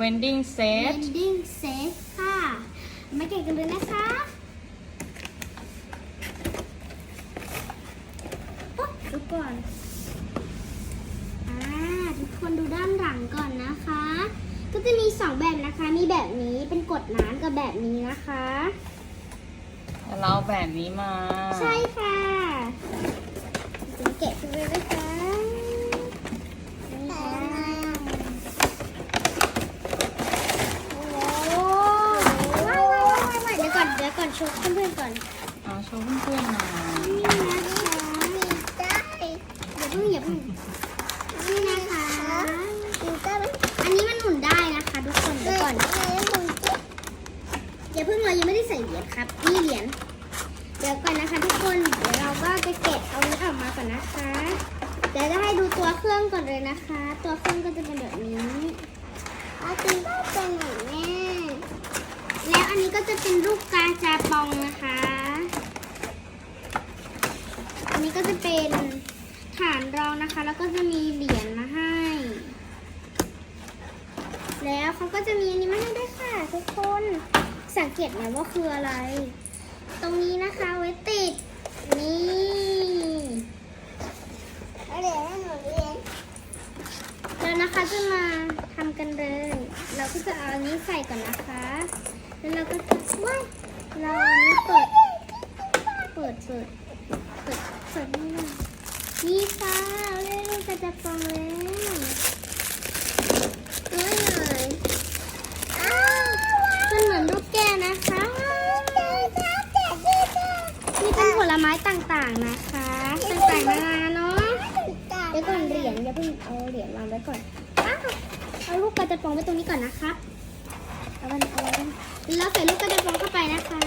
vending set Ending set ค่ะ มาแกะกันเลยนะคะปุ๊บดูก่อน อ่า ทุกคนดูด้านหลังก่อนนะคะ ก็จะมีสองแบบนะคะ มีแบบนี้เป็นกดน้ำกับแบบนี้นะคะ แล้วเราเอาแบบนี้มา ใช่ค่ะจะแกะกันเลยนะคะนี่ค่ะโอ้ว้าวว้าวว้าวว้าวเดี๋ยวก่อนเดี๋ย ว์เพื่อนๆก่อนเอโชว์เพื่อนๆหน่อยนี่นะคะอย่าเพิ่งอย่าเพิ่งนี่นะคะอันนี้มันหมุนได้นะคะทุกคนเดี๋ยวก่อนอย่าเพิ่งเรายังไม่ได้ใส่เหรียญครับนี่เหรียญเดี๋ยวก่อนนะคะ ทุกคนเดี๋ยวเราก็จะเก็บเอานี้ออกมาก่อนนะคะเดี๋ยวจะให้ดูตัวเครื่องก่อนเลยนะคะ ตัวเครื่องก็จะเป็นแบบนี้อาจริงก็เป็นแบบนี้ อันนี้ก็จะเป็นลูกกาจาปองนะคะ อันนี้ก็จะเป็นฐานรองนะคะ แล้วก็จะมีเหรียญมาให้ แล้วเขาก็จะมีอันนี้มาให้ด้วยค่ะทุกคน สังเกตไหมว่าคืออะไร ตรงนี้นะคะไว้ติด นี่แล้วนะคะจะมาทำกันเลย เราก็จะเอาอันนี้ใส่ก่อนนะคะ แล้วเราก็ว้ายเราเอาอันนี้เปิด เปิด เปิด เปิด เปิดนี่เลยนี่ค่ะเอาเล่นกระจับปองแล้วน้ยหน่อยอ้าวมันเหมือนลูกแก้วนะคะนี่เป็นผลไม้ต่างๆนะคะ ต่างๆนานาเนาะเดี๋ยวก่อนเหรียญอย่าเพิ่งเอาเหรียญวางไว้ก่อนอ้าวเอาลูกกระจับปองไว้ตรงนี้ก่อนนะคะ เอาไว้เอาไว้เราใส่ลูกกระจับปองเข้าไปนะคะ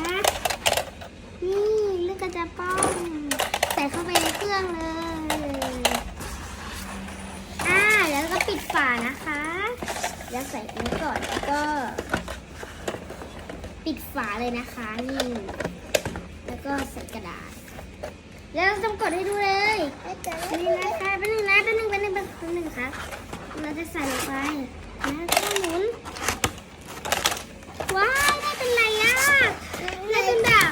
นี่ลูกกระจับปองใส่เข้าไปในเครื่องเลย อ่า แล้วก็ปิดฝานะคะ แล้วใส่อันนี้ก่อนแล้วก็ ปิดฝาเลยนะคะนี่ แล้วก็ใส่กระดาษ แล้วเราต้องกดให้ดูเลยนี่นะคะเป็นหนึ่งนะเป็นหนึ่งเป็นหนึ่งเป็นหนึ่งครับเราจะใส่ลงไปแล้วก็หมุน ว้าวได้เป็นอะไรอะได้เป็นแบบ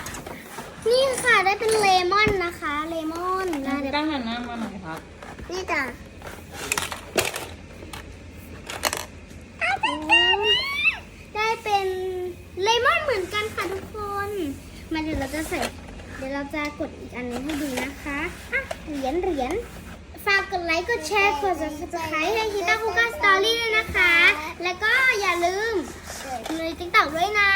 นี่ค่ะได้เป็นเลมอนนะคะ เลมอนนะเดี๋ยว ก้าวหันหน้ามาหน่อยครับ นี่จ้ะได้เป็นเลมอนเหมือนกันค่ะทุกคน มาเดี๋ยวเราจะใส่ เดี๋ยวเราจะกดอีกอันหนึงให้ดูนะคะอะเหรียญเหรียญฝากกดไลค์ กดแชร์ กด subscribe ให้ฮิตาคุก้าสตอรี่ด้วยนะคะ แล้วก็อย่าลืมในติ๊กต็อกด้วยนะ